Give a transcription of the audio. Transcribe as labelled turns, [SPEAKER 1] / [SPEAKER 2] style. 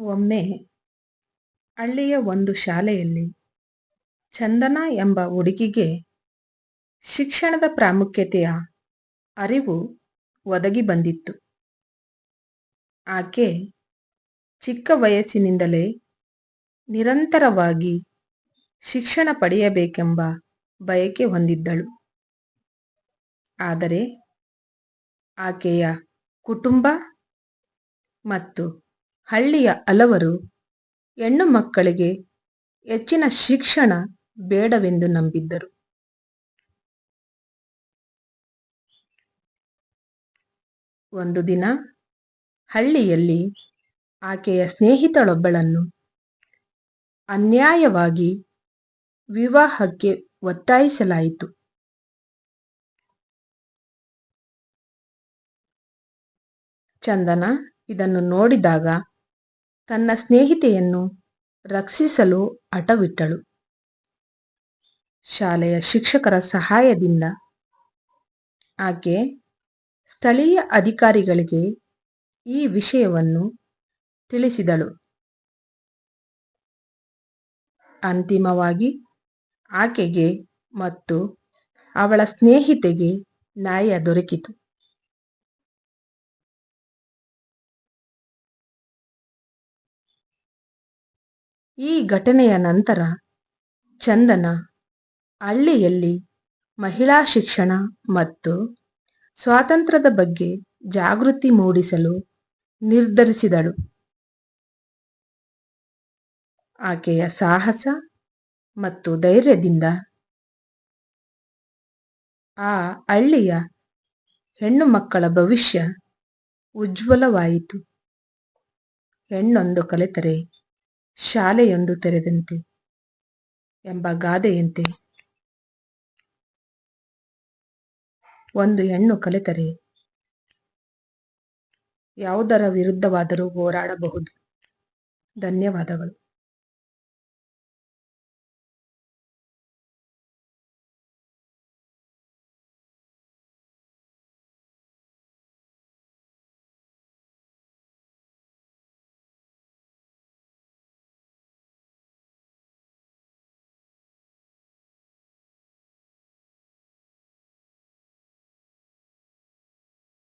[SPEAKER 1] ಒಮ್ಮೆ ಹಳ್ಳಿಯ ಒಂದು ಶಾಲೆಯಲ್ಲಿ ಚಂದನ ಎಂಬ ಹುಡುಗಿಗೆ ಶಿಕ್ಷಣದ ಪ್ರಾಮುಖ್ಯತೆಯ ಅರಿವು ಒದಗಿ ಬಂದಿತ್ತು. ಆಕೆ ಚಿಕ್ಕ ವಯಸ್ಸಿನಿಂದಲೇ ನಿರಂತರವಾಗಿ ಶಿಕ್ಷಣ ಪಡೆಯಬೇಕೆಂಬ ಬಯಕೆ ಹೊಂದಿದ್ದಳು. ಆದರೆ ಆಕೆಯ ಕುಟುಂಬ ಮತ್ತು ಹಳ್ಳಿಯ ಹಲವರು ಹೆಣ್ಣು ಮಕ್ಕಳಿಗೆ ಹೆಚ್ಚಿನ ಶಿಕ್ಷಣ ಬೇಡವೆಂದು ನಂಬಿದ್ದರು. ಒಂದು ದಿನ ಹಳ್ಳಿಯಲ್ಲಿ ಆಕೆಯ ಸ್ನೇಹಿತಳೊಬ್ಬಳನ್ನು ಅನ್ಯಾಯವಾಗಿ ವಿವಾಹಕ್ಕೆ ಒತ್ತಾಯಿಸಲಾಯಿತು. ಚಂದನ ಇದನ್ನು ನೋಡಿದಾಗ ತನ್ನ ಸ್ನೇಹಿತೆಯನ್ನು ರಕ್ಷಿಸಲು ಹಠವಿಟ್ಟಳು. ಶಾಲೆಯ ಶಿಕ್ಷಕರ ಸಹಾಯದಿಂದ ಆಕೆ ಸ್ಥಳೀಯ ಅಧಿಕಾರಿಗಳಿಗೆ ಈ ವಿಷಯವನ್ನು ತಿಳಿಸಿದಳು. ಅಂತಿಮವಾಗಿ ಆಕೆಗೆ ಮತ್ತು ಅವಳ ಸ್ನೇಹಿತೆಗೆ ನ್ಯಾಯ ದೊರಕಿತು. ಈ ಘಟನೆಯ ನಂತರ ಚಂದನ ಹಳ್ಳಿಯಲ್ಲಿ ಮಹಿಳಾ ಶಿಕ್ಷಣ ಮತ್ತು ಸ್ವಾತಂತ್ರ್ಯದ ಬಗ್ಗೆ ಜಾಗೃತಿ ಮೂಡಿಸಲು ನಿರ್ಧರಿಸಿದಳು. ಆಕೆಯ ಸಾಹಸ ಮತ್ತು ಧೈರ್ಯದಿಂದ ಆ ಹಳ್ಳಿಯ ಹೆಣ್ಣು ಮಕ್ಕಳ ಭವಿಷ್ಯ ಉಜ್ವಲವಾಯಿತು. ಹೆಣ್ಣೊಂದು ಕಲಿತರೆ ಶಾಲೆಯೊಂದು ತೆರೆದಂತೆ ಎಂಬ ಗಾದೆಯಂತೆ ಒಂದು ಹೆಣ್ಣು ಕಲಿತರೆ. ಯಾವುದರ ವಿರುದ್ಧವಾದರೂ ಹೋರಾಡಬಹುದು. ಧನ್ಯವಾದಗಳು.